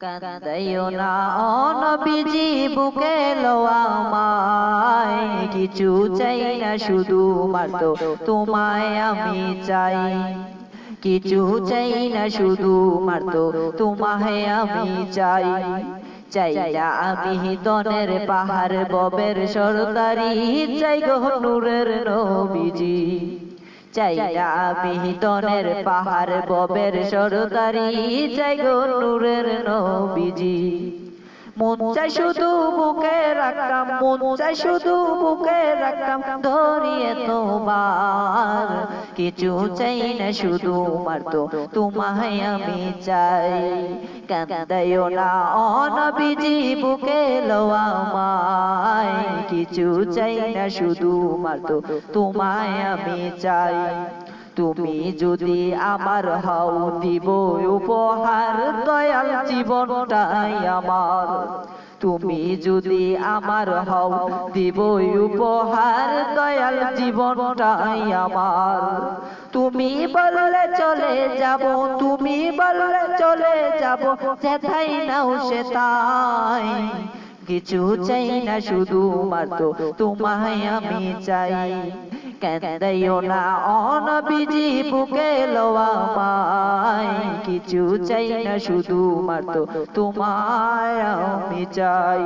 কান্দাইও না বুকে কিছু চাই না শুধু মাত্র তোমায় আমি চাই। কিছু চাই না শুধু মাত্র তোমায় আমি চাই। আমি পাহাড়, ববের সরদারি চাই গো নূরের নবীজি। চাই বিহিতনের পাহাড় ববের সরদারি চাই গো নূরের নবীজি। মন চাই শুধু বুকে রাখতাম, মন চাই শুধু বুকে রাখতাম, ধরিয়ে তোমার কিছু চাই না শুধু মারতো তোমায় আমি চাই। কান্দাইও না অনবিজি বুকে লোয়া মায় কিছু চাই না শুধু মারতো তোমায় আমি চাই। তুমি যদি আমার হও দিব উপহার দয়াল জীবনটাই আমার। তুমি যদি আমার হও দিব উপহার, দয়াল জীবনটাই আমার। তুমি বললে চলে যাব, তুমি বললে চলে যাব, যেথাই নাও সে তাই কিছু চাই না শুধু মাত্র তোমায় আমি চাই। কান্দাইও না অনবিজি বুকে লোয়া কিছু চাই না শুধু মাত্র তোমায় আমি চাই।